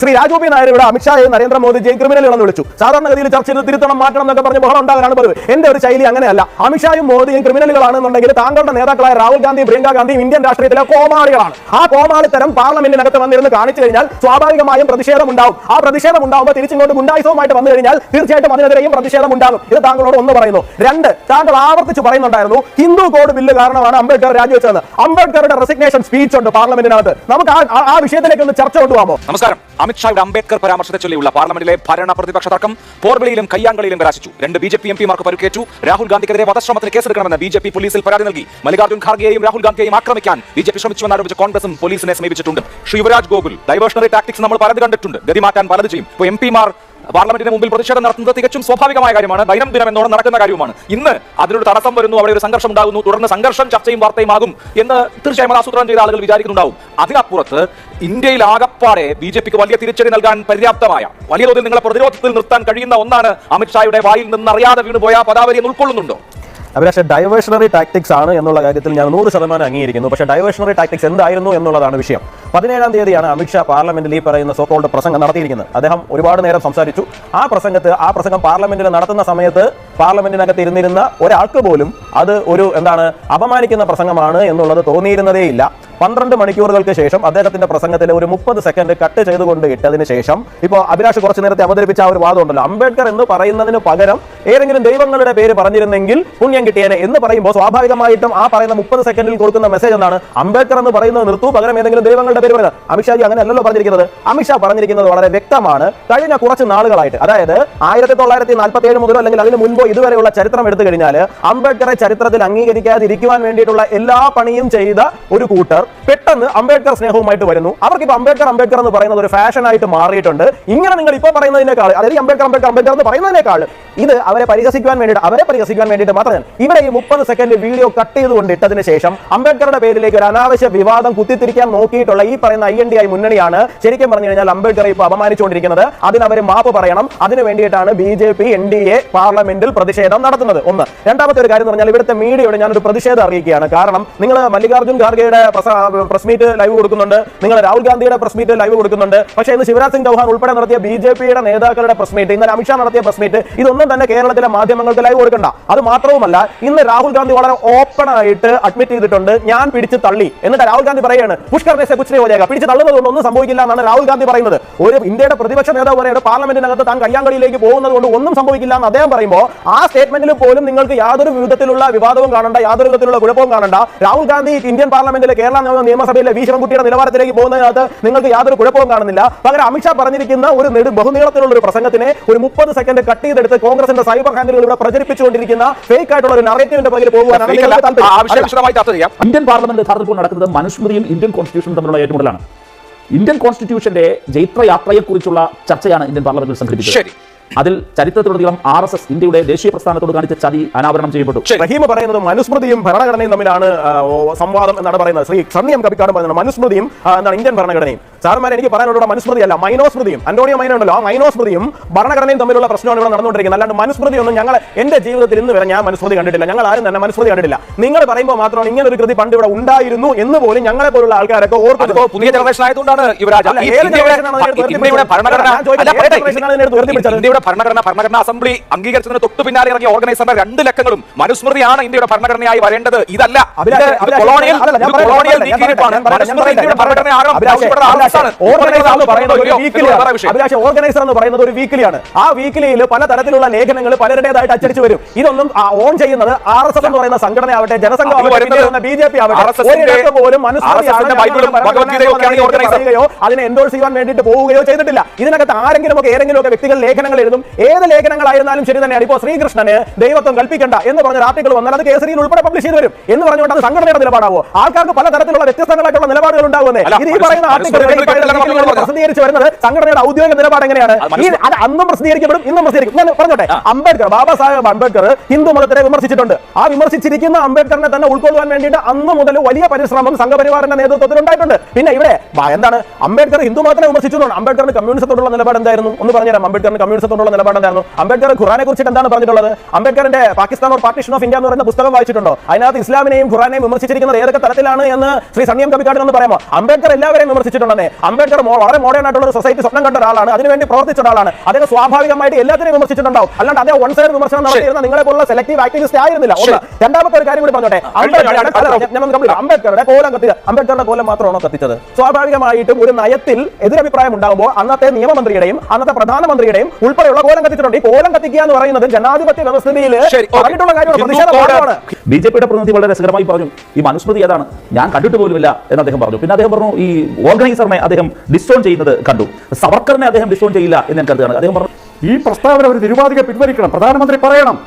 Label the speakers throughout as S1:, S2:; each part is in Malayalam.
S1: ശ്രീ രാജോപി നായർ ഇവിടെ അമിത്ഷായും നരേന്ദ്രമോദിജിയും ക്രിമിനലുകളെന്ന് വിളിച്ചു. സാധാരണഗതിയിൽ ചർച്ച ചെയ്ത് തിരുത്തണം മാറ്റണം എന്നൊക്കെ പറഞ്ഞ് ബഹളം ഉണ്ടാകാനാണ് പതിവ്. എന്റെ ഒരു ശൈലി അങ്ങനെയല്ല. അമിത്ഷായും മോദിയും ക്രിമിനലുകളാണെന്നുണ്ടെങ്കിൽ താങ്കളുടെ നേതാക്കളായ രാഹുൽ ഗാന്ധി പ്രിയങ്ക ഗാന്ധിയും ഇന്ത്യൻ രാഷ്ട്രീയത്തിലെ കോമാളികളാണ്. ആ കോമാളിത്തരം പാർലമെന്റിനകത്ത് വന്നിരുന്ന് കാണിച്ചു കഴിഞ്ഞാൽ സ്വാഭാവികമായും പ്രതിഷേധം ഉണ്ടാവും ആ പ്രതിഷേധം ഉണ്ടാവുമ്പോൾ തിരിച്ചിങ്ങോട്ട് ഗുണ്ടായുസവുമായിട്ട് വന്നു കഴിഞ്ഞാൽ തീർച്ചയായിട്ടും അതിനെതിരെയും പ്രതിഷേധം ഉണ്ടാകും ഇത് താങ്കളോട് ഒന്ന് പറയുന്നു. രണ്ട് താങ്കൾ ആവർത്തിച്ച് പറയുന്നുണ്ടായിരുന്നു ഹിന്ദു കോഡ് ബില്ല് കാരണമാണ് അംബേദ്കർ രാജിവെച്ചത് അംബേദ്കറുടെ റെസിഗ്നേഷൻ സ്പീച്ച് ഉണ്ട് പാർലമെന്റിനകത്ത്. നമുക്ക് ആ വിഷയത്തിലേക്ക് ഒന്ന് ചർച്ച കൊണ്ടുപോകാമോ?
S2: നമസ്കാരം. അമിത്ഷായുടെ അംബേദ്കർ പരാമർശത്തെ ചൊല്ലിയുള്ള പാർലമെന്റിലെ ഭരണ പ്രതിപക്ഷ തർക്കം പോർബിളിയിലും കയ്യാങ്കളിയിലും കലാശിച്ചു രണ്ട് ബി ജെ പി എം പിമാർക്ക് പരുക്കേറ്റു. രാഹുൽ ഗാന്ധിക്കെതിരെ വധശ്രമത്തിന് കേസെടുക്കണമെന്ന് ബി ജെ പി പോലീസിൽ പരാതി നൽകി. മല്ലികാർജുൻ ഖാർഗെയും രാഹുൽ ഗാന്ധിയെയും ആക്രമിക്കാൻ ബി ജെ പി ശ്രമിച്ചുവെന്നാരോപിച്ച് കോൺഗ്രസും പോലീസിനെ സമീപിച്ചിട്ടുണ്ട്. ശിവരാജ് ഗോകുൽ ഡൈവേഷണറി ടാക്ടിക്സ് നമ്മൾ പലത് കണ്ടിട്ടുണ്ട്. ഗതി മാറ്റാൻ പലത് ചെയ്യും. ഇപ്പോൾ എം പിമാർ പാർലമെന്റിന് മുമ്പിൽ പ്രതിഷേധം നടത്തുന്നത് തികച്ചും സ്വാഭാവികമായ കാര്യമാണ്. ദൈനം ദിനം എന്നോണം നടക്കുന്ന കാര്യവുമാണ്. ഇന്ന് അതിനൊരു തടസ്സം വരുന്നു അവിടെ ഒരു സംഘർഷം ഉണ്ടാകുന്നു തുടർന്ന് സംഘർഷം ചർച്ചയും വാർത്തയും ആകും എന്ന് തീർച്ചയായും ആസൂത്രണം ചെയ്ത ആളുകൾ വിചാരിക്കുന്നുണ്ടാവും. അതിനപ്പുറത്ത് ഇന്ത്യയിൽ ആകപ്പാടെ ബി ജെ പിക്ക് വലിയ തിരിച്ചടി നൽകാൻ പര്യാപ്തമായ വലിയ തോതിൽ നിങ്ങളെ പ്രതിരോധത്തിൽ നിർത്താൻ കഴിയുന്ന ഒന്നാണ് അമിത്ഷായുടെ വായിൽ നിന്നറിയാതെ വീണുപോയ പദാവലി ഉൾക്കൊള്ളുന്നുണ്ടോ?
S1: അഭിലാഷ് ഡൈവേഷണറി ടാക്ടിക്സ് ആണ് എന്നുള്ള കാര്യത്തിൽ ഞാൻ നൂറ് ശതമാനം അംഗീകരിക്കുന്നു. പക്ഷേ ഡൈവേഷണറി ടാക്ടിക്സ് എന്തായിരുന്നു എന്നുള്ളതാണ് വിഷയം. പതിനേഴാം തീയതിയാണ് അമിത്ഷാ പാർലമെന്റിൽ ഈ പറയുന്ന സോക്കോൾഡ് പ്രസംഗം നടത്തിയിരിക്കുന്നത്. അദ്ദേഹം ഒരുപാട് നേരം സംസാരിച്ചു. ആ പ്രസംഗത്ത് ആ പ്രസംഗം പാർലമെന്റിൽ നടത്തുന്ന സമയത്ത് പാർലമെന്റിനകത്ത് ഇരുന്നിരുന്ന ഒരാൾക്ക് പോലും അത് ഒരു എന്താണ് അപമാനിക്കുന്ന പ്രസംഗമാണ് എന്നുള്ളത് തോന്നിയിരുന്നതേ ഇല്ല പന്ത്രണ്ട് മണിക്കൂറുകൾക്ക് ശേഷം അദ്ദേഹത്തിന്റെ പ്രസംഗത്തിൽ ഒരു മുപ്പത് സെക്കൻഡ് കട്ട് ചെയ്തുകൊണ്ട് ഇട്ടതിന് ശേഷം ഇപ്പോൾ അഭിലാഷ് കുറച്ചു നേരത്തെ അവതരിപ്പിച്ച ആ ഒരു വാദമുണ്ടല്ലോ. അംബേദ്കർ എന്ന് പറയുന്നതിന് പകരം ഏതെങ്കിലും ദൈവങ്ങളുടെ പേര് പറഞ്ഞിരുന്നെങ്കിൽ പുണ്യം കിട്ടിയേനെ എന്ന് പറയുമ്പോൾ സ്വാഭാവികമായിട്ടും ആ പറയുന്ന മുപ്പത് സെക്കൻഡിൽ കൊടുക്കുന്ന മെസ്സേജ് എന്താണ്? അംബേദ്കർ എന്ന് പറയുന്നത് നിർത്തു പകരം ഏതെങ്കിലും ദൈവങ്ങളുടെ പേര് പറയുന്നത് അമിത്ഷാജി അങ്ങനെയല്ലല്ലോ പറഞ്ഞിരിക്കുന്നത്. അമിത്ഷാ പറഞ്ഞിരിക്കുന്നത് വളരെ വ്യക്തമാണ്. കഴിഞ്ഞ കുറച്ച് നാളുകളായിട്ട് അതായത് ആയിരത്തി തൊള്ളായിരത്തി നാൽപ്പത്തി ഏഴ് മുതലോ അല്ലെങ്കിൽ അതിന് മുൻപോ ഇതുവരെയുള്ള ചരിത്രം എടുത്തു കഴിഞ്ഞാൽ അംബേദ്കറെ ചരിത്രത്തിൽ അംഗീകരിക്കാതിരിക്കുവാൻ വേണ്ടിയിട്ടുള്ള എല്ലാ പണിയും ചെയ്ത ഒരു കൂട്ടർ പെട്ടെന്ന് അംബേദ്കർ സ്നേഹവുമായിട്ട് വരുന്നു. അവർക്ക് ഇപ്പൊ അംബേദ്കർ അംബേദ്കർ എന്ന് പറയുന്നത് ഒരു ഫാഷൻ ആയിട്ട് മാറിയിട്ടുണ്ട്. ഇങ്ങനെ നിങ്ങൾ ഇപ്പോൾ പറയുന്നതിനേക്കാൾ അതായത് അംബേദ്കർ അംബേദ്കർ അംബേദ്കർ എന്ന് പറയുന്നതിനേക്കാൾ ഇത് അവരെ പരിഹസിക്കുവാൻ വേണ്ടിയിട്ട് അവരെ പരിഹസിക്കാൻ വേണ്ടിയിട്ട് മാത്രം ഇവിടെ ഈ മുപ്പത് സെക്കൻഡ് വീഡിയോ കട്ട് ചെയ്തുകൊണ്ട് ഇട്ടതിന് ശേഷം അംബേദ്കറുടെ പേരിലേക്ക് ഒരു അനാവശ്യ വിവാദം കുത്തിത്തിരിക്കാൻ നോക്കിയിട്ടുള്ള ഈ പറയുന്ന ഐ എൻ ഡി ഐ മുന്നണിയാണ് ശരിക്കും പറഞ്ഞു കഴിഞ്ഞാൽ അംബേദ്കറെ ഇപ്പോൾ അപമാനിച്ചുകൊണ്ടിരിക്കുന്നത്. അതിന് അവർ മാപ്പ് പറയണം. അതിന് വേണ്ടിയിട്ടാണ് B J P N D A പാർലമെന്റിൽ പ്രതിഷേധം നടത്തുന്നത്. ഒന്ന്. രണ്ടാമത്തെ ഒരു കാര്യം എന്ന് പറഞ്ഞാൽ ഇവിടുത്തെ മീഡിയയോട് ഞാനൊരു പ്രതിഷേധം അറിയിക്കുകയാണ്. കാരണം നിങ്ങൾ മല്ലികാർജുൻ ഖാർഗെയുടെ പ്രസ് മീറ്റ് ലൈവ് കൊടുക്കുന്നുണ്ട്. നിങ്ങൾ രാഹുൽ ഗാന്ധിയുടെ പ്രസ് മീറ്റ് ലൈവ് കൊടുക്കുന്നുണ്ട്. പക്ഷേ ഇന്ന് ശിവരാജ് സിംഗ് ചൗഹാൻ ഉൾപ്പെടെ നടത്തിയ ബി ജെ പിയുടെ നേതാക്കളുടെ പ്രസ് മീറ്റ് ഇന്നലെ അമിത്ഷാ നടത്തിയ പ്രസ് മീറ്റ് ഇതൊന്നും തന്നെ കേരളത്തിലെ മാധ്യമങ്ങൾക്ക് ലൈവ് കൊടുക്കണ്ട. അത് മാത്രവുമല്ല ഇന്ന് രാഹുൽ ഗാന്ധി വളരെ ഓപ്പൺ ആയിട്ട് അഡ്മിറ്റ് ചെയ്തിട്ടുണ്ട്. ഞാൻ പിടിച്ച് തള്ളി. എന്നിട്ട് രാഹുൽ ഗാന്ധി പറയാണ് പുഷ്കർ ദേശ കുച്ചിനെ പോലെയാ പിടിച്ച് തള്ളുന്നത് കൊണ്ട് ഒന്നും സംഭവിക്കില്ല എന്നാണ് രാഹുൽ ഗാന്ധി പറയുന്നത്. ഒരു ഇന്ത്യയുടെ പ്രതിപക്ഷ നേതാവ് പറയുന്നത് പാർലമെന്റിനകത്ത് താൻ കയ്യാങ്കളിയിലേക്ക് പോകുന്നത് കൊണ്ട് ഒന്നും സംഭവിക്കില്ല എന്ന് അദ്ദേഹം പറയുമ്പോൾ ആ സ്റ്റേറ്റ്മെന്റിൽ പോലും നിങ്ങൾക്ക് യാതൊരു വിധത്തിലുള്ള വിവാദവും കാണണ്ട യാതൊരു വിധത്തിലുള്ള കുഴപ്പവും കാണണ്ട. രാഹുൽ ഗാന്ധി ഇന്ത്യൻ പാർലമെന്റിലെ കേരള നിയമ- നിയമസഭയിലെ വി ശിവൻകുട്ടിയുടെ നിലവാരത്തിലേക്ക് പോകുന്നതിനകത്ത് നിങ്ങൾക്ക് യാതൊരു കുഴപ്പവും കാണുന്നില്ല. പകരം അമിത്ഷാ പറഞ്ഞിരിക്കുന്ന ഒരു നെടു ബഹുനീളത്തിലുള്ള ഒരു പ്രസംഗത്തിനെ ഒരു മുപ്പത് സെക്കൻഡ് കട്ട് ചെയ്തെടുത്ത് കോൺഗ്രസിന്റെ സൈബർ ഹാൻഡിലുകൾ ഇവിടെ പ്രചരിപ്പിച്ചുകൊണ്ടിരിക്കുന്ന ഫേക്ക് ആയിട്ടുള്ള ഒരു നറേറ്റീവിന്റെ പകരം പോകുവാനാണ്
S3: ഇന്ത്യൻ പാർലമെന്റ് യഥാർത്ഥത്തിൽ നടക്കുന്നത് മനുസ്മൃതിയും ഇന്ത്യൻ കോൺസ്റ്റിറ്റ്യൂഷനും തമ്മിലുള്ള ഏറ്റുമുട്ടലാണ്. ഇന്ത്യൻ കോൺസ്റ്റിറ്റ്യൂഷന്റെ ജൈത്രയാത്രയെക്കുറിച്ചുള്ള ചർച്ചയാണ് ഇന്ത്യൻ പാർലമെന്റിൽ സംഘടിപ്പിച്ചത്. അതിൽ ചരിത്രത്തിലുടനീളം ആർ എസ് എസ് ഇന്ത്യയുടെ ദേശീയ പ്രസ്ഥാനത്തോട് കാണിച്ച ചതി അനാവരണം ചെയ്യപ്പെട്ടു.
S1: റഹീം പറയുന്നത് മനുസ്മൃതിയും ഭരണഘടനയും തമ്മിലാണ് സംവാദം എന്നാണ് പറയുന്നത്. ശ്രീ സണ്ണിയം കപ്പിക്കാട് പറയുന്നത് മനുസ്മൃതിയും എന്താണ് ഇന്ത്യൻ ഭരണഘടനയും. സാറുമാരെ എനിക്ക് പറയാനുള്ള മനുസ്മൃതി അല്ല മൈനോസ്മൃതിയും. അന്റോണിയോ മൈനോ ഉണ്ടല്ലോ ആ മൈനോസ്മൃതിയും ഭരണഘടനയും തമ്മിലുള്ള പ്രശ്നമാണ് ഇവിടെ നടന്നുകൊണ്ടിരിക്കുന്നത്. അല്ലാണ്ട് മനുസ്മൃതി ഒന്നും ഞങ്ങൾ എന്റെ ജീവിതത്തിൽ ഇന്ന് വരെ ഞാൻ മനുസ്മൃതി കണ്ടിട്ടില്ല. ഞങ്ങൾ ആരും തന്നെ മനുസ്മൃതി കണ്ടിട്ടില്ല. നിങ്ങൾ പറയുമ്പോൾ മാത്രമാണ് ഇങ്ങനെ ഒരു കൃതി പണ്ട് ഇവിടെ ഉണ്ടായിരുന്നു എന്ന് പോലും ഞങ്ങളെ പോലുള്ള ആൾക്കാരൊക്കെ ഓർക്കുന്നത്.
S2: പുതിയ ജനറേഷൻ ആയതുകൊണ്ടാണ് യുവരാജ്. ഇന്ത്യയുടെ ഇന്ത്യയുടെ ഭരണഘടന ഭരണഘടന അസംബ്ലി അംഗീകരിച്ചതിന് തൊട്ടു പിന്നാലെ ഇറങ്ങിയ ഓർഗനൈസറിന്റെ രണ്ട് ലക്കങ്ങളും മനുസ്മൃതിയാണ് ഇന്ത്യയുടെ ഭരണഘടനയായി വരേണ്ടത്. ഇതല്ല. കൊളോണിയൽ കൊളോണിയൽ
S1: ഓർഗനൈസർ എന്ന് പറയുന്നത് ഒരു? വീക്കിലിയാണ്. ആ വീക്കിലിയിൽ പല തരത്തിലുള്ള ലേഖനങ്ങൾ പലരുടേതായിട്ട് അച്ചടിച്ചു വരും. ഇതൊന്നും ഓൺ ചെയ്യുന്നത് ആർ എസ് എസ് എന്ന് പറയുന്ന സംഘടനയാവട്ടെ ജനസംഘം
S2: അതിൽ വരുന്നത്
S1: ബി ജെ പി ആവട്ടെ പോലും
S2: ഓർഗനൈസർ.
S1: അതിനെ എൻഡോഴ്സ് ചെയ്യാൻ വേണ്ടിയിട്ട് പോവുകയോ ചെയ്തിട്ടില്ല. ഇതിനകത്ത് ആരെങ്കിലും ഒക്കെ ഏതെങ്കിലും ഒക്കെ വ്യക്തികൾ ലേഖനങ്ങൾ എഴുതും ഏത് ലേഖനങ്ങളായിരുന്നാലും ശരി തന്നെയാണ്. ഇപ്പോൾ ശ്രീകൃഷ്ണന് ദൈവത്വം കൽപ്പിക്കണ്ട എന്ന് പറഞ്ഞ ആർട്ടിക്കിൾ വന്നാൽ അത് കേസരിയിൽ ഉൾപ്പെടെ പബ്ലിഷ് ചെയ്ത് വരും. എന്ന് പറഞ്ഞുകൊണ്ട് അത് സംഘടനയുടെ നിലപാടാവോ? ആൾക്കാർക്ക് പല തരത്തിലുള്ള വ്യത്യസ്തങ്ങളായിട്ടുള്ള നിലപാടുകൾ
S2: ഉണ്ടാവുന്നത്
S1: ഇത് ഈ പറയുന്ന ആർട്ടിക്കൾ പ്രസിദ്ധീകരിച്ച് വരുന്നത് സംഘടനയുടെ ഔദ്യോഗിക നിലപാട് എങ്ങനെയാണ്?
S2: അത്
S1: അന്നും പ്രസിദ്ധീകരിക്കപ്പെടും ഇന്നും പ്രസിദ്ധീകരിക്കും. ഞാൻ പറഞ്ഞോട്ടെ അംബേദ്കർ ബാബാ സാഹേബ് അംബേദ്കർ ഹിന്ദു മതത്തിനെ വിമർശിച്ചിട്ടുണ്ട്. ആ വിമർശിച്ചിരിക്കുന്ന അംബേദ്കറിനെ തന്നെ ഉൾക്കൊള്ളുവാൻ വേണ്ടിയിട്ട് അന്ന് മുതൽ വലിയ പരിശ്രമം സംഘപരിവാറിന്റെ നേതൃത്വത്തിൽ ഉണ്ടായിട്ടുണ്ട്. പിന്നെ ഇവിടെ എന്താണ്? അംബേദ്കർ ഹിന്ദു മതത്തിനെ വിമർശിച്ചു. അംബേദ്കറിന് കമ്മ്യൂണിസത്തോടുള്ള നിലപാട് എന്തായിരുന്നു? ഒന്ന് പറഞ്ഞുതരാം. അംബേദ്കറിന് കമ്മ്യൂണിസത്തോടുള്ള എന്നുള്ള നിലപാട് എന്തായിരുന്നു അംബേദ്കർ ഖുറാനെ കുറിച്ചിട്ട് എന്താണ് പറഞ്ഞിട്ടുള്ളത്? അംബേദ്കറിന്റെ Pakistan or partition of India എന്ന് പറയുന്ന പുസ്തകം വായിച്ചിട്ടുണ്ടോ? അതിനകത്ത് ഇസ്ലാമിനെയും ഖുറാനെയും വിമർശിച്ചിരിക്കുന്നത് ഏതൊക്കെ തരത്തിലാണ് എന്ന് ശ്രീ സണ്ണിയം എന്ന് പറയാമോ? അംബേദ്കർ എല്ലാവരെയും വിമർശിച്ചിട്ടുണ്ടെന്നേ. അംബേദ്കർ വളരെ മോഡേൺ ആയിട്ടുള്ള ഒരു സൊസൈറ്റി സ്വപ്നം കണ്ട ഒരാളാണ്. അതിനുവേണ്ടി പ്രവർത്തിച്ച ഒരാളാണ്. അദ്ദേഹം സ്വാഭാവികമായിട്ട് എല്ലാത്തിനെയും വിമർശിച്ചിട്ടുണ്ടാവും. അല്ലാണ്ട് അദ്ദേഹം വൺ സൈഡ് വിമർശനം നടത്തിയിരുന്ന നിങ്ങളെ പോലുള്ള സെലക്റ്റീവ് ആക്ടിവിസ്റ്റ് ആയിരുന്നില്ല. ഒന്ന്. രണ്ടാമത്തെ ഒരു കാര്യം കൂടി പറഞ്ഞോട്ടെ. അംബേദ്കറുടെ കോലം കത്തി അംബേദ്കറുടെ കോലം മാത്രമാണോ കത്തിച്ചത്? സ്വാഭാവികമായിട്ടും ഒരു നയത്തിൽ എതിരഭിപ്രായം ഉണ്ടാകുമ്പോൾ അന്നത്തെ നിയമമന്ത്രിയുടെയും അന്നത്തെ പ്രധാനമന്ത്രിയുടെയും ഉൾപ്പെടെയുള്ള കോലം കത്തിച്ചിട്ടുണ്ട്. ഈ കോലം കത്തിക്കുക എന്ന് പറയുന്നത് ജനാധിപത്യ വ്യവസ്ഥയിൽ പറഞ്ഞിട്ടുള്ള കാര്യമാണ്.
S3: ബി ജെ പിയുടെ പ്രതിനിധി വളരെ രസകരമായി പറഞ്ഞു ഈ മനുസ്മൃതി ഏതാണ്? ഞാൻ കണ്ടിട്ട് പോലുമില്ല എന്ന് അദ്ദേഹം പറഞ്ഞു. പിന്നെ അദ്ദേഹം പറഞ്ഞു ഈ ഓർഗനൈസറിനെ അദ്ദേഹം ഡിസ്റ്റോൺ ചെയ്യുന്നത് കണ്ടു. സവർക്കറിനെ അദ്ദേഹം ഡിസ്റ്റോൺ ചെയ്യില്ല എന്ന് ഞാൻ കരുതുകയാണ് അദ്ദേഹം പറഞ്ഞു
S4: ഈ പ്രസ്താവന ഒരു നിരുപാധിക പിൻവലിക്കണം. പ്രധാനമന്ത്രി പറയണം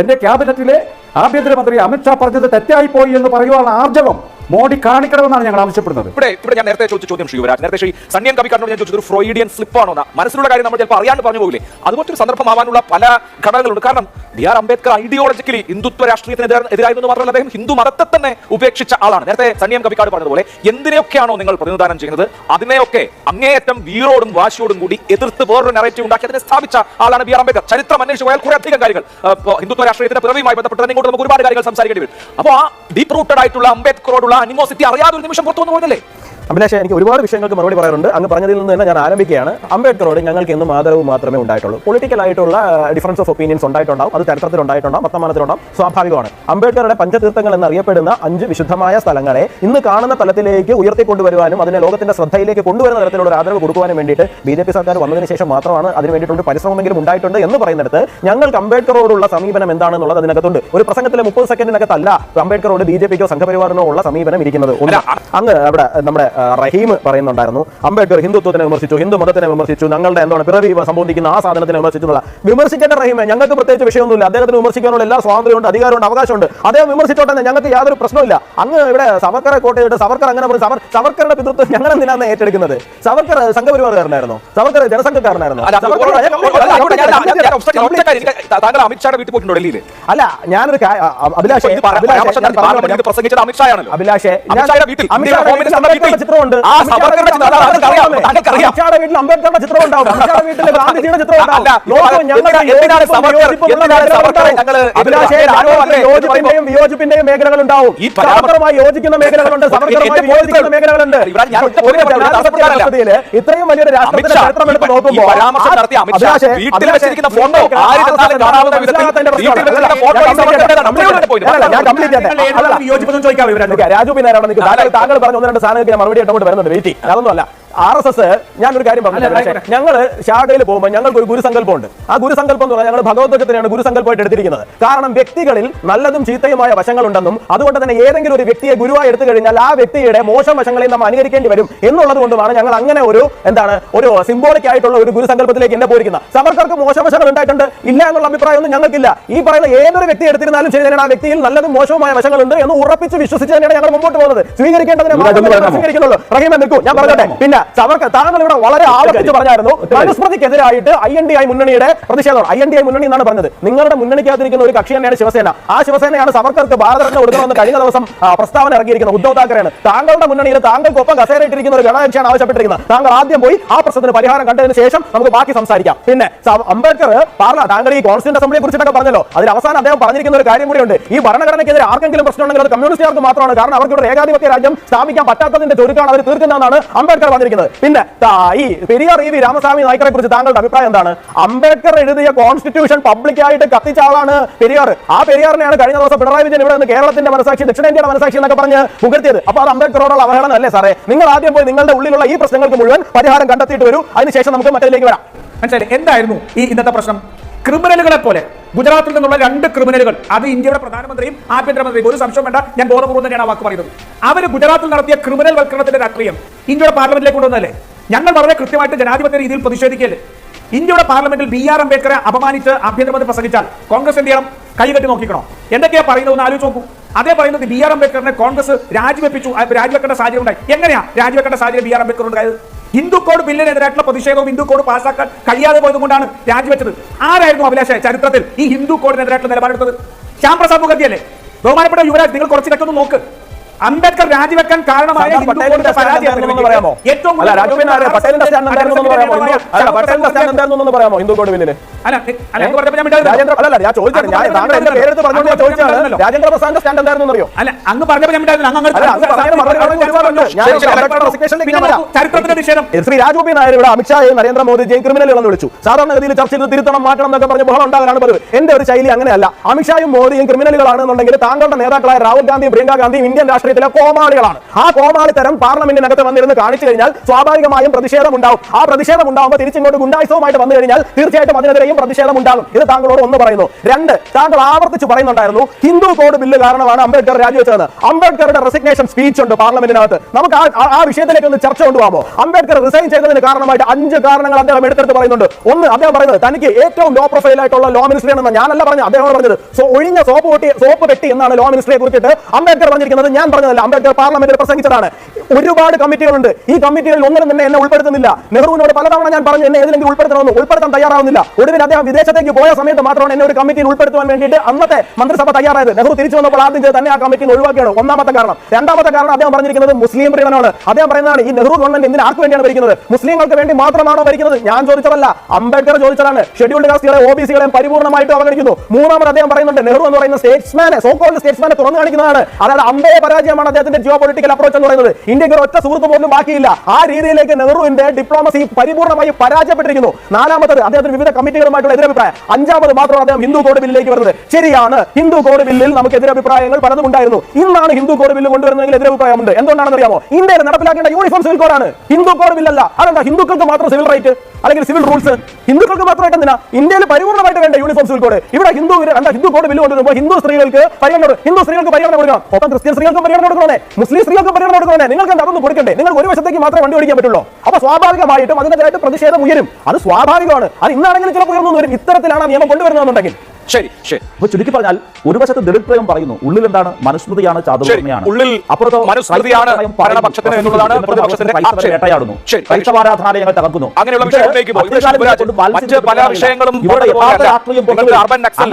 S4: എന്റെ ക്യാബിനറ്റിലെ ആഭ്യന്തരമന്ത്രി അമിത്ഷാ പറഞ്ഞത് തെറ്റായി പോയി എന്ന് പറയുവാനുള്ള ആർജവം മോഡി കാണിക്കണമെന്നാണ് ഞങ്ങൾ ആവശ്യപ്പെടുന്നത്.
S2: ഇവിടെ ഇവിടെ ഞാൻ നേരത്തെ ചോദിച്ച ചോദ്യം ശ്രീ നേരത്തെ ശ്രീ സണ്ണിയൻ കവിക്കാരനോട് ഞാൻ ചോദിച്ചത് ഫ്രോയിഡിയൻ സ്ലിപ്പ് ആണോ മനസ്സിലുള്ള കാര്യം നമ്മൾ ചിലപ്പോൾ അറിയാണ്ട് പറഞ്ഞു പോകില്ലേ? അതുപോലത്തെ ഒരു സന്ദർഭമാവാനുള്ള പല ഘടകങ്ങളുണ്ട്. കാരണം B R Ambedkar ideologically Hindutva രാഷ്ട്രീയത്തിന് എതിരാ- എതിരായിരുന്നു മാത്രമല്ല അദ്ദേഹം ഹിന്ദു മതത്തെ തന്നെ ഉപേക്ഷിച്ച ആളാണ്. നേരത്തെ സണ്ണിയം കവിക്കാട് പറഞ്ഞതുപോലെ എന്തിനെയൊക്കെയാണോ നിങ്ങൾ പ്രതിനിധാനം ചെയ്യുന്നത്? അതിനെയൊക്കെ അങ്ങേയറ്റം വീറോടും വാശിയോടും കൂടി എതിർത്ത് വേറൊരു നെറേറ്റീവ് ഉണ്ടാക്കി അതിനെ സ്ഥാപിച്ച ആളാണ് ബി ആർ അംബേദ്കർ. ചരിത്രം അന്വേഷിച്ച് പോയാൽ കുറെ അധികം കാര്യങ്ങൾ. ഹിന്ദുത്വ രാഷ്ട്രീയത്തിന്റെ പിറവിയുമായി ബന്ധപ്പെട്ട് തന്നെ ഇങ്ങോട്ട് നമുക്ക് ഒരുപാട് കാര്യങ്ങൾ സംസാരിക്കേണ്ടി വരും. അപ്പോൾ ആ ഡീപ് റൂട്ടഡ് ആയിട്ടുള്ള അംബേദ്കറോടുള്ള അനിമോസിറ്റി അറിയാതെ ഒരു നിമിഷം പുറത്തു വന്നു പോയതല്ലേ?
S1: അഭിലാഷ് എനിക്ക് ഒരുപാട് വിഷയങ്ങൾക്ക് മറുപടി പറയാറുണ്ട്. അങ്ങ് പറഞ്ഞതിൽ നിന്ന് തന്നെ ഞാൻ ആരംഭിക്കുകയാണ്. അംബേദ്കറോട് ഞങ്ങൾക്ക് എന്നും ആദരവ് മാത്രമേ ഉണ്ടായിട്ടുള്ളൂ. പൊളിറ്റിക്കൽ ആയിട്ടുള്ള ഡിഫറൻസ് ഓഫ് ഒപ്പീനിയൻസ് ഉണ്ടായിട്ടുണ്ടാവും. അത് ചരിത്രത്തിൽ ഉണ്ടായിട്ടുണ്ടാവും വർത്തമാനത്തിലുണ്ടാവും സ്വാഭാവികമാണ്. അംബേദ്കറുടെ പഞ്ചതീർത്ഥങ്ങൾ എന്നറിയപ്പെടുന്ന അഞ്ച് വിശുദ്ധമായ സ്ഥലങ്ങളെ ഇന്ന് കാണുന്ന തലത്തിലേക്ക് ഉയർത്തിക്കൊണ്ടുവരുവാനും അതിനെ ലോകത്തിന്റെ ശ്രദ്ധയിലേക്ക് കൊണ്ടുവരുന്ന തരത്തിലുള്ള ഒരു ആദരവ് കൊടുക്കുവാനും വേണ്ടിയിട്ട് ബി ജെ പി സർക്കാർ വന്നതിന് ശേഷം മാത്രമാണ് അതിന് വേണ്ടിയിട്ടുള്ള പരിശ്രമമെങ്കിലും ഉണ്ടായിട്ടുണ്ട് എന്ന് പറയുന്നിടത്ത് ഞങ്ങൾക്ക് അംബേദ്കറോടുള്ള സമീപനം എന്താണെന്നുള്ളത് അതിനകത്തുണ്ട്. ഒരു പ്രസംഗത്തിലെ മുപ്പത് സെക്കൻഡിനകത്തല്ല അംബേദ്കറോട് ബി ജെ പിക്കോ സംഘപരിവാറിനോ ഉള്ള സമീപനം ഇരിക്കുന്നത്. അങ്ങ് അവിടെ നമ്മുടെ റഹീം പറയുന്നുണ്ടായിരുന്നു. അംബേദ്കർ ഹിന്ദുത്വത്തിനെ വിമർശിച്ചു ഹിന്ദു മതത്തിനെ വിമർശിച്ചു ഞങ്ങളുടെ എന്താണ് പിറവി സംബന്ധിക്കുന്ന ആ സാധനത്തിനെ വിമർശിച്ചുള്ള എന്നുള്ള വിമർശിക്കേണ്ട റഹീമെ ഞങ്ങൾക്ക് പ്രത്യേകിച്ച് വിഷയമൊന്നുമില്ല. അദ്ദേഹത്തിന് വിമർശിക്കാനുള്ള എല്ലാ സ്വാതന്ത്ര്യമുണ്ട് അധികാരമുണ്ട് അവകാശമുണ്ട്. അദ്ദേഹം വിമർശിച്ചോട്ടെ ഞങ്ങൾക്ക് യാതൊരു പ്രശ്നമില്ല അങ്ങ് ഇവിടെ സവർക്കറെ കോട്ടയിട്ട് സവർക്കർ അങ്ങനെ പറയും സവർ സവർക്കറുടെ പിതൃത്വം ഞങ്ങൾ എന്തിനാണ് ഏറ്റെടുക്കുന്നത്? സവർക്കർ സംഘപരിവാറുകാരനായിരുന്നു. സവർക്കർ ജനസംഘക്കാരനായിരുന്നു.
S2: താങ്കൾ അമിത്ഷായുടെ വീട്ടിൽ പോയിട്ടുണ്ടോ ഡൽഹിയിൽ
S1: അല്ല ഞാനൊരു അഭിലാഷ് അഭിലാഷ് അഭിലാഷ്
S2: വീട്ടിൽ
S1: ചിത്രമുണ്ട്
S2: ആ സവർക്കറുടെ
S1: വീട്ടിൽ
S2: ചിത്രം താങ്കൾക്കറിയാം.
S1: അമിത്ഷായുടെ വീട്ടിൽ അംബേദ്കറുടെ ചിത്രം ഉണ്ടാവും അമിത്ഷായുടെ വീട്ടിൽ ഗാന്ധിജിയുടെ ചിത്രം ഉണ്ടാവും
S2: അല്ല, ലോകം
S1: ഞങ്ങളുടെ
S2: എന്തിനാണ്
S1: യോജിപ്പും
S2: സവർക്കർ-
S1: വിയോജിപ്പും ഉള്ള
S2: എന്തിനാണ്
S1: മേഖലകൾ
S2: സവർക്കറെ
S1: ഉണ്ടാവും. അഭിലാഷേ? യോജിപ്പിന്റെയും വിയോജിപ്പിന്റെയും മേഖലകളുണ്ടാവും
S2: ഈ പരാമർശം-
S1: സവർക്കറുമായി യോജിക്കുന്ന മേഖലകളുണ്ട് സവർക്കറുമായി
S2: എന്റെ
S1: വിയോജിക്കുന്ന
S2: point
S1: മേഖലകളുണ്ട്
S2: ഇബ്രാഹിം, ഞാൻ ഒറ്റ
S1: ഒരു
S2: point പറഞ്ഞു,
S1: ജനാധിപത്യ
S2: തടസ്സപ്പെടാനല്ല.
S1: വ്യവസ്ഥയിൽ ഇത്രയും വലിയൊരു രാഷ്ട്രത്തിന്റെ
S2: അമിത്ഷാ,
S1: ചരിത്രം എടുത്ത്
S2: ഈ
S1: നോക്കുമ്പോൾ
S2: പരാമർശം
S1: ആ-
S2: നടത്തിയ അമിത്ഷാ
S1: അഭിലാഷേ,
S2: വീട്ടിൽ
S1: അഭിലാഷേ,
S2: വെച്ചിരിക്കുന്ന ഫോട്ടോ
S1: നിങ്ങൾക്ക്
S2: ആര് കണ്ടാലും കാണാവുന്ന വിധത്തിൽ
S1: മനസ്സിലാകാത്തതിന്റെ
S2: വീട്ടിൽ
S1: പ്രശ്നമാണ്.
S2: വെച്ചിരിക്കുന്ന
S1: ഞാൻ
S2: ഫോട്ടോ
S1: complete ചെയ്യട്ടെ.
S2: നമ്മുടെ നമ്മുടെ point.
S1: അല്ല, ഞാൻ complete ചെയ്യട്ടെ. അല്ലല്ല.
S4: വിയോജിപ്പൊന്നും
S1: രാജു പിന്നെ അവിടെ. താങ്കൾ താങ്കൾ പറഞ്ഞ ഒന്ന് രണ്ട് സാധനങ്ങൾക്ക് ഞാൻ മറുപടി ഇട്ടോട്ട് വരുന്നുണ്ട്. വെയിറ്റ് അതൊന്നുമല്ല. ആർ എസ് എസ് ഞാനൊരു കാര്യം പറഞ്ഞു ഞങ്ങൾ ശാഖയിൽ പോകുമ്പോൾ ഞങ്ങൾക്ക് ഒരു ഗുരുസങ്കല്പം ഉണ്ട് ആ ഗുരുസങ്കല്പം എന്ന് പറഞ്ഞാൽ ഞങ്ങൾ ഭഗവത്വത്തിനെയാണ് ഗുരുസങ്കല്പമായിട്ട് എടുത്തിരിക്കുന്നത്. കാരണം വ്യക്തികളിൽ നല്ലതും ചീത്തയുമായ വശങ്ങളുണ്ടെന്നും അതുകൊണ്ട് തന്നെ ഏതെങ്കിലും ഒരു വ്യക്തിയെ ഗുരുവായി എടുത്തു കഴിഞ്ഞാൽ ആ വ്യക്തിയുടെ മോശം വശങ്ങളെയും നമ്മൾ അനുകരിക്കേണ്ടി വരും എന്നുള്ളത് കൊണ്ടുമാണ് ഞങ്ങൾ അങ്ങനെ ഒരു എന്താണ് ഒരു സിംബോളിക് ആയിട്ടുള്ള ഒരു ഗുരുസങ്കല്പത്തിലേക്ക് എന്നെ പോയിരിക്കുന്നത്. സമർക്കർക്ക് മോശം വശങ്ങൾ ഉണ്ടായിട്ടുണ്ട്. ഇല്ല എന്നുള്ള അഭിപ്രായമൊന്നും ഞങ്ങൾക്കില്ല. ഈ പറയുന്ന ഏതൊരു വ്യക്തി എടുത്തിരുന്നാലും ശരി തന്നെയാണ് ആ വ്യക്തിയിൽ നല്ലതും മോശവുമായ വശങ്ങളുണ്ട് എന്ന് ഉറപ്പിച്ച് വിശ്വസിച്ച് തന്നെയാണ് ഞങ്ങൾ മുമ്പോട്ട് പോകുന്നത്. സ്വീകരിക്കേണ്ടതിനെ? സ്വീകരിക്കുന്നുള്ളൂ. റഹീമെ നിൽക്കൂ. ഞാൻ പറഞ്ഞോട്ടെ. പിന്നെ സവർക്കർ താങ്കൾ ഇവിടെ വളരെ ആവർത്തിച്ച് പറഞ്ഞായിരുന്നു. മനുസ്മൃതിക്കെതിരായിട്ട് ഐ എൻ ഡി ഐ മുന്നണിയുടെ പ്രതിഷേധം ഐ എൻ ഡി ഐ മുന്നണി എന്നാണ് പറഞ്ഞത്. നിങ്ങളുടെ മുന്നണിക്കാതിരിക്കുന്ന ഒരു കക്ഷി തന്നെയാണ് ശിവസേന. ആ ശിവസേനയാണ് സവർക്കർക്ക് ഭാരതരത്ന കൊടുക്കണമെന്ന് കഴിഞ്ഞ ദിവസം പ്രസ്താവന ഇറങ്ങിയിരിക്കുന്നത് ഉദ്ധവ് താക്കറെയാണ്. താങ്കളുടെ മുന്നണിയിൽ താങ്കൾക്കൊപ്പം കസേരയിട്ടിരിക്കുന്ന ഒരു ഘടകകക്ഷിയാണ് ആവശ്യപ്പെട്ടിരിക്കുന്നത്. താങ്കൾ ആദ്യം പോയി ആ പ്രശ്നത്തിന് പരിഹാരം കണ്ടതിന് ശേഷം നമുക്ക് ബാക്കി സംസാരിക്കാം. പിന്നെ അംബേദ്കർ പാർല താങ്കൾ ഈ കോൺസ്റ്റിറ്റ്യൂന്റ് അസംബ്ലിയെ കുറിച്ചിട്ടൊക്കെ പറഞ്ഞല്ലോ. അതിൽ അവസാനം അദ്ദേഹം പറഞ്ഞിരിക്കുന്ന ഒരു കാര്യം കൂടിയുണ്ട്. ഈ ഭരണഘടനയ്ക്കെതിരെ ആർക്കെങ്കിലും പ്രശ്നമുണ്ടെങ്കിൽ അത് കമ്മ്യൂണിസ്റ്റുകാർക്ക് മാത്രമാണ്. കാരണം അവർക്ക് ഒരു ഏകാധിപത്യ രാജ്യം സ്ഥാപിക്കാൻ പറ്റാത്തതിന്റെ ചുരുക്കമാണ് അവർ തീർക്കുന്നതെന്നാണ് അംബേദ്കർ പറഞ്ഞിരിക്കുന്നത്. പിന്നെ താ- ഈ പെരിയാർ ഇ വി രാമസ്വാമി നായ്ക്കറെ കുറിച്ച് താങ്കളുടെ അഭിപ്രായം എന്താണ്? അംബേദ്കർ എഴുതിയ കോൺസ്റ്റിറ്റ്യൂഷൻ പബ്ലിക്കായിട്ട് കത്തിച്ച ആളാണ് പെരിയാർ. ആ പെരിയാറിനെയാണ് കഴിഞ്ഞ ദിവസം പിണറായി വിജയൻ ഇവിടെ നിന്ന് കേരളത്തിന്റെ മനസാക്ഷി ദക്ഷിണേന്ത്യയുടെ മനസാക്ഷി എന്നൊക്കെ പറഞ്ഞ് പുകഴ്ത്തിയത്. അപ്പൊ അത് അംബേദ്കറോടുള്ള അവഹേളനം അല്ലേ സാറേ? നിങ്ങൾ ആദ്യം പോയി നിങ്ങളുടെ ഉള്ളിലുള്ള ഈ പ്രശ്നങ്ങൾക്ക് മുഴുവൻ പരിഹാരം കണ്ടെത്തിയിട്ട് വരൂ. അതിനുശേഷം നമുക്ക് മറ്റേതിലേക്ക് വരാം.
S5: മനസ്സിലായി. എന്തായിരുന്നു ഈ ഇന്നത്തെ പ്രശ്നം? ക്രിമിനലുകളെ പോലെ ഗുജറാത്തിൽ നിന്നുള്ള രണ്ട് ക്രിമിനലുകൾ. അത് ഇന്ത്യയുടെ പ്രധാനമന്ത്രിയും ആഭ്യന്തരമന്ത്രിയും. ഒരു സംശയം വേണ്ട ഞാൻ ബോധപൂർവം തന്നെയാണ് ആ വാക്ക് പറയുന്നത്. അവർ ഗുജറാത്തിൽ നടത്തിയ ക്രിമിനൽ വൽക്കരണത്തിന്റെ രാഷ്ട്രീയം ഇന്ത്യയുടെ പാർലമെന്റിലേക്ക് കൊണ്ടുവന്നല്ലേ ഞങ്ങൾ വളരെ കൃത്യമായിട്ട് ജനാധിപത്യ രീതിയിൽ പ്രതിഷേധിക്കല്ലേ ഇന്ത്യയുടെ പാർലമെന്റിൽ ബി ആർ അംബേദ്കറെ അപമാനിച്ച് ആഭ്യന്തരമന്ത്രി പ്രസംഗിച്ചാൽ കോൺഗ്രസ് എന്ത് ചെയ്യണം? കൈകെട്ടി നോക്കിക്കണോ? എന്തൊക്കെയാ പറയുന്നത് ഒന്ന് ആലോചിച്ച് നോക്കൂ. അതേ പറയുന്നത് ബി ആർ അംബേദ്കറിനെ കോൺഗ്രസ് രാജിവെപ്പിച്ചു രാജിവെക്കേണ്ട സാഹചര്യം ഉണ്ടായി. എങ്ങനെയാ രാജിവെക്കേണ്ട സാഹചര്യം ബി ആർ അംബേദ്കർ ഉണ്ടായത്? ഹിന്ദു കോഡ് ബില്ലിനെതിരായിട്ടുള്ള പ്രതിഷേധവും ഹിന്ദു കോഡ് പാസ്സാക്കാൻ കഴിയാതെ പോയത് കൊണ്ടാണ് രാജിവെച്ചത്. ആരായിരുന്നു അഭിലാഷ ചരിത്രത്തിൽ ഈ ഹിന്ദു കോഡിനെതിരായിട്ടുള്ള നിലപാടെടുത്തത്? ശ്യാം പ്രസാദ് മുഖർജി അല്ലേ ബഹുമാനപ്പെട്ട യുവരാജ് നിങ്ങൾ കുറച്ച് ഇതൊക്കെ ഒന്ന് നോക്ക്. അംബേദ്കർ രാജിവെക്കാൻ കാരണമായ ഏറ്റവും
S1: അല്ല
S5: അങ്ങ് പറഞ്ഞപ്പോൾ ഞാൻ ചരിത്രത്തിന്റെ നിഷേധം
S1: ശ്രീ രാജഗോപി നായർ ഇവിടെ അമിത്ഷായെയും നരേന്ദ്രമോദിജിയും ക്രിമിനലുകളെന്ന് വിളിച്ചു. സാധാരണഗതിയിൽ ചർച്ച ചെയ്ത് തിരുത്തണം മാറ്റണം എന്നൊക്കെ പറഞ്ഞ് ബഹളം ഉണ്ടാകാനാണ് പതിവ്. എന്റെ ഒരു ശൈലി അങ്ങനെയല്ല. അമിത്ഷായും മോദിയും ക്രിമിനലുകളാണെന്നുണ്ടെങ്കിൽ താങ്കളുടെ നേതാക്കളായ രാഹുൽ ഗാന്ധിയും പ്രിയങ്ക ഗാന്ധിയും ഇന്ത്യൻ രാഷ്ട്രീയത്തിലെ കോമാളികളാണ്. ആ കോമാളിത്തരം പാർലമെന്റിനകത്ത് വന്നിരുന്ന് കാണിച്ചു കഴിഞ്ഞാൽ സ്വാഭാവികമായും പ്രതിഷേധം ഉണ്ടാവും. ആ പ്രതിഷേധം ഉണ്ടാകുമ്പോൾ തിരിച്ചിങ്ങോട്ട് ഗുണ്ടായുസവുമായിട്ട് വന്നു കഴിഞ്ഞാൽ തീർച്ചയായിട്ടും അതിനെതിരെയും പ്രതിഷേധം ഉണ്ടാകും. ഇത് താങ്കളോട് ഒന്ന് പറയുന്നു. രണ്ട് താങ്കൾ ആവർത്തിച്ച് പറയുന്നുണ്ടായിരുന്നു ഹിന്ദു കോഡ് ബില്ല് കാരണമാണ് അംബേദ്കർ രാജിവെച്ചത് അംബേദ്കറുടെ റെസിഗ്നേഷൻ സ്പീച്ച് ഉണ്ട് പാർലമെന്റിനകത്ത്. നമുക്ക് ആ- വിഷയത്തിലേക്ക് ഒന്ന് ചർച്ച കൊണ്ടുപോകാമോ? അംബേദ്കർ റിസൈൻ ചെയ്തതിന് കാരണമായിട്ട് അഞ്ച് കാരണങ്ങൾ അദ്ദേഹം എടുത്തെടുത്ത് പറയുന്നുണ്ട്. ഒന്ന് അദ്ദേഹം പറയുന്നത് തനിക്ക് ഏറ്റവും ലോ പ്രൊഫൈൽ ആയിട്ടുള്ള ലോ മിനിസ്റ്റർ ആണെന്ന് ഞാനല്ല പറഞ്ഞത്. അദ്ദേഹം പറഞ്ഞത്. സോ ഒഴിഞ്ഞ സോപ്പ് പൊട്ടി സോപ്പ് പെട്ടി എന്നാണ് ലോ മിനിസ്റ്ററെ കുറിച്ചിട്ട് അംബേദ്കർ പറഞ്ഞിരിക്കുന്നത്. ഞാൻ പറഞ്ഞതല്ല അംബേദ്കർ പാർലമെന്റിൽ പ്രസംഗിച്ചതാണ്. ഒരുപാട് കമ്മിറ്റികളുണ്ട്. ഈ കമ്മിറ്റികളിൽ ഒന്നിനും തന്നെ എന്നെ ഉൾപ്പെടുത്തുന്നില്ല. നെഹ്റുവിനോട് പലതവണ ഞാൻ പറഞ്ഞു എന്നെ ഏതിലെങ്കിലും ഉൾപ്പെടുത്തണമെന്ന് ഉൾപ്പെടുത്താൻ തയ്യാറാവുന്നില്ല. ഒടുവിൽ അദ്ദേഹം വിദേശത്തേക്ക് പോയ സമയത്ത് മാത്രമാണ് എന്നെ ഒരു കമ്മിറ്റിയിൽ ഉൾപ്പെടുത്തുവാൻ വേണ്ടിയിട്ട് അന്നത്തെ മന്ത്രിസഭ തയ്യാറായത്. നെഹ്റു തിരിച്ചു വന്നപ്പോൾ ആദ്യം ചെയ്ത് തന്നെ ആ കമ്മിറ്റിയിൽ ഒഴിവാക്കിയാണ് ഒന്നാമത്തെ കാരണം. രണ്ടാമത്തെ കാരണം അദ്ദേഹം പറഞ്ഞിരിക്കുന്നത് മുസ്ലിം പ്രീണനാണ് അദ്ദേഹം പറയുന്നതാണ് ഈ നെഹ്റു ഗവൺമെന്റ് എന്തിന് ആർക്ക് വേണ്ടിയാണ് ഭരിക്കുന്നത്? മുസ്ലിങ്ങൾക്ക് വേണ്ടി മാത്രമാണോ ഭരിക്കുന്നത്? ഞാൻ ചോദിച്ചതല്ല. അംബേദ്കർ ചോദിച്ചതാണ്. ഷെഡ്യൂൾഡ് കാസ്റ്റുകളെ ഒ ബി സികളെയും പരിപൂർണമായിട്ട് അവഗണിക്കുന്നു. മൂന്നാമത് അദ്ദേഹം പറയുന്നുണ്ട് നെഹ്റു എന്ന് പറയുന്ന സ്റ്റേറ്റ്സ്മാനെ സോക്കോൾഡ് സ്റ്റേറ്റ്സ്മാനെ തുറന്നു കാണിക്കുന്നതാണ്. അതായത് അമ്പയെ പരാജയമാണ് അദ്ദേഹത്തിന്റെ ജിയോ പൊളിറ്റിക്കൽ അപ്രോച്ച് എന്ന് പറയുന്നത്. ഇന്ത്യയ്ക്ക് ഒരു ഒറ്റ സുഹൃത്ത് പോലും ബാക്കിയില്ല. ആ രീതിയിലേക്ക് നെഹ്റുവിന്റെ ഡിപ്ലോമസി പരിപൂർണമായി പരാജയപ്പെട്ടിരിക്കുന്നു. നാലാമത്തത് അദ്ദേഹത്തിന് വിവിധ കമ്മിറ്റികളുമായിട്ടുള്ള എതിരഭിപ്രായം. അഞ്ചാമത് മാത്രമാണ് അദ്ദേഹം ഹിന്ദു കോഡ് ബില്ലിലേക്ക് വരുന്നത്. ശരിയാണ് ഹിന്ദു കോഡ് ബില്ലിൽ നമുക്ക് എതിരഭിപ്രായങ്ങൾ പലതും ഉണ്ടായിരുന്നു ഇന്നാണ് ഹിന്ദു കോഡ് ബില്ല് കൊണ്ടുവരുന്നതെങ്കിൽ എതിരഭിപ്രായമുണ്ട്. എന്തുകൊണ്ടാണെന്ന് അറിയാമോ ഇന്ത്യയിൽ നടപ്പിലാക്കേണ്ട യൂണിഫോം സിവിൽ കോഡാണ് ഹിന്ദു കോഡ് ബില്ലല്ല. അതെന്താ? ഹിന്ദുക്കൾക്ക് മാത്രം സിവിൽ റൈറ്റ് അല്ലെങ്കിൽ സിവിൽ റൂൾസ് ഹിന്ദുക്കൾക്ക് മാത്രമായിട്ട് എന്തിനാ? ഇന്ത്യയിൽ പരിപൂർണമായിട്ട് വേണ്ട യൂണിഫോം സിവിൽ കോഡ് ഇവിടെ ഹിന്ദു കണ്ട ഹിന്ദു കോഡ് ബില്ല് കൊണ്ടുവരുമ്പോൾ ഹിന്ദു സ്ത്രീകൾക്ക് പരിഗണന കൊടുക്കും. ഹിന്ദു സ്ത്രീകൾക്ക് പരിഗണന കൊടുക്കണം. ഒപ്പം ക്രിസ്ത്യൻ സ്ത്രീകൾക്കും പരിഗണന കൊടുക്കണേ മുസ്ലിം സ്ത്രീകൾക്കും പരിഗണന കൊടുക്കണേ നിങ്ങൾക്ക് എന്താ അതൊന്നും കൊടുക്കണ്ടേ? നിങ്ങൾ ഒരു വശത്തേക്ക് മാത്രമേ വണ്ടി ഓടിക്കാൻ പറ്റുള്ളൂ. അപ്പൊ സ്വാഭാവികമായിട്ടും അതിനെതിരായിട്ട് പ്രതിഷേധം ഉയരും. അത് സ്വാഭാവികമാണ്. അത് ഇന്നാണെങ്കിലും ചിലപ്പോൾ ഉയർന്നു വരും. ഇത്തരത്തിലാണ് നിയമം കൊണ്ടുവരുന്നതെന്നുണ്ടെങ്കിൽ.
S2: ശരി ശരി
S3: അപ്പൊ ചുരുക്കി പറഞ്ഞാൽ ഒരു വശത്ത് ദളിത് പറയുന്നു ഉള്ളിൽ എന്താണ് മനുസ്മൃതിയാണ് ചാതുർമ്മയാണ്
S2: ഉള്ളിൽ മനുസ്മൃതിയാണ് ഭരണപക്ഷത്തിന് എന്നുള്ളതാണ് പ്രതിപക്ഷത്തിന്റെ ആക്ഷേപം.
S3: വേട്ടയാടുന്നു
S2: ശരി.
S3: ക്രൈസ്തവാരാധനാലയങ്ങൾ തകർക്കുന്നു
S2: അങ്ങനെയുള്ള വിഷയങ്ങളിലേക്ക് പോയി. മറ്റ് പല വിഷയങ്ങളും
S3: ഇവിടെ യഥാർത്ഥ. രാഷ്ട്രീയം
S2: അർബൻ നക്സൽ,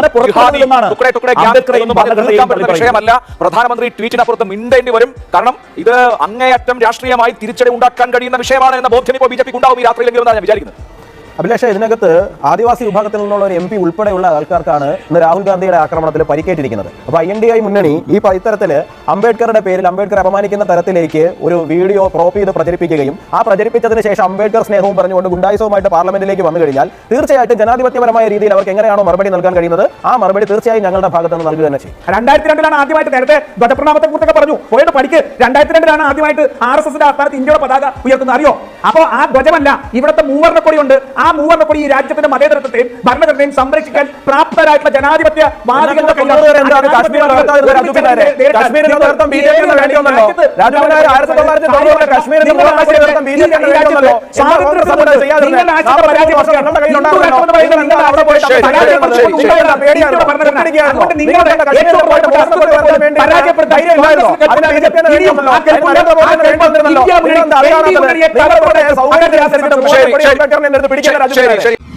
S2: പറ്റുന്ന വിഷയമല്ല പ്രധാനമന്ത്രി ട്വീറ്റിനപ്പുറത്ത് മിണ്ടേണ്ടി വരും കാരണം ഇത് അങ്ങേയറ്റം രാഷ്ട്രീയമായി തിരിച്ചടി ഉണ്ടാക്കാൻ കഴിയുന്ന വിഷയമാണ് എന്ന ബോധ്യം ഇപ്പോൾ ബി ജെ പിക്ക് ഉണ്ടാവും ഈ രാത്രിയിലെങ്കിലും ഞാൻ വിചാരിക്കുന്നത്
S1: അഭിലാഷ് ഇതിനകത്ത് ആദിവാസി വിഭാഗത്തിൽ നിന്നുള്ള ഒരു എം പി ഉൾപ്പെടെയുള്ള ആൾക്കാർക്കാണ് ഇന്ന് രാഹുൽ ഗാന്ധിയുടെ ആക്രമണത്തിൽ പരിക്കേറ്റിരിക്കുന്നത്. അപ്പൊ ഐ എൻ ഡി ഐ മുന്നണി ഈ ഇത്തരത്തിൽ അംബേദ്കറുടെ പേരിൽ അംബേദ്കർ അപമാനിക്കുന്ന തരത്തിലേക്ക് ഒരു വീഡിയോ ക്രോപ്പ് ചെയ്ത് പ്രചരിപ്പിക്കുകയും ആ പ്രചരിപ്പിച്ചതിന് ശേഷം അംബേദ്കർ സ്നേഹവും പറഞ്ഞുകൊണ്ട് ഗുണ്ടായുസവുമായിട്ട് പാർലമെന്റിലേക്ക് വന്നു കഴിഞ്ഞാൽ തീർച്ചയായിട്ടും ജനാധിപത്യപരമായ രീതിയിൽ അവർക്ക് എങ്ങനെയാണോ മറുപടി നൽകാൻ കഴിയുന്നത് ആ മറുപടി തീർച്ചയായും ഞങ്ങളുടെ ഭാഗത്ത് നിന്ന് നൽകുക തന്നെ ചെയ്യും.
S5: രണ്ടായിരത്തി രണ്ടിലാണ് ആദ്യമായിട്ട് നേരത്തെ ധ്വജപ്രണാമത്തെ കുറിച്ചൊക്കെ പറഞ്ഞു. പോയിട്ട് പഠിക്ക് രണ്ടായിരത്തി രണ്ടിലാണ് ആദ്യമായിട്ട് ആർ എസ് എസിന്റെ ആസ്ഥാനത്ത് ഇന്ത്യയുടെ പതാക ഉയർത്തുന്നത്. അറിയോ? അപ്പോ ആ ധ്വജമല്ല ഇവിടുത്തെ മൂവർണക്കൊടി ഉണ്ട് ആ മൂവർണക്കൊടി ഈ രാജ്യത്തിന്റെ മതേതരത്വത്തെയും ഭരണഘടനയും സംരക്ഷിക്കാൻ പ്രാപ്തരായിട്ടുള്ള ജനാധിപത്യ വാദികളുടെ കയ്യിലാണ്.
S1: തൊണ്ണൂറ് എന്താണ്
S5: ആ
S1: കാശ്മീർ
S5: ജനാധിപത്യ
S1: തകർത്തത് രാജു പിന്നാലെ?
S5: നേരിട്ടാൽ
S1: കാശ്മീരിനെ
S5: നിങ്ങൾ
S1: തകർത്താൻ ബി ജെ പി
S5: ഏത്
S1: വേണ്ടി വന്നല്ലോ.
S5: രാജ്യത്ത്
S1: രാജു പിന്നാലെ ആയിരത്തി തൊള്ളായിരത്തി തൊണ്ണൂറിലെ കാശ്മീരിനെ
S5: നിങ്ങൾ
S1: മുഴുവൻ തകർത്താൻ ബി ജെ പി
S5: ഈ
S1: വേണ്ടി വന്നല്ലോ.
S5: സ്വാതന്ത്ര്യത്തിന്
S1: എന്താണ്
S5: മുമ്പ്
S1: ചെയ്യാതെ
S5: നിങ്ങൾ രാജ്യത്തെ
S1: നാൽപ്പത് വർഷം
S5: പരാജയപ്പെടുത്തിയാണ്.
S1: നിങ്ങളുടെ കയ്യിൽ
S5: ഹിന്ദു
S1: ഉണ്ടായിരുന്നോ?
S5: രാഷ്ട്രം എന്ന് പറയുന്നത്
S1: നിങ്ങൾ അവിടെ പോയിട്ട്
S2: ശരി,
S1: പരാജയപ്പെടുത്തി.
S2: ശരി, ശരി.
S1: ഉണ്ടായിരുന്ന പേടിയായിരുന്നോ?
S5: ഇന്ത്യയുടെ ഭരണഘടന.
S1: കുട്ടിക്കായിരുന്നോ?
S5: അതുകൊണ്ട്
S1: നിങ്ങൾ
S5: നിങ്ങളുടെ
S1: കണ്ട കാശ്മീരിൽ
S5: ഏറ്റവും
S1: പോയിട്ട്
S5: പ്രധാനപ്പെട്ട
S1: പാസ്പോർട്ട് എടുക്കാൻ വേണ്ടി
S5: പരാജയപ്പെടുത്താൻ
S1: ധൈര്യം ഇല്ലായിരുന്നോ? അതിന്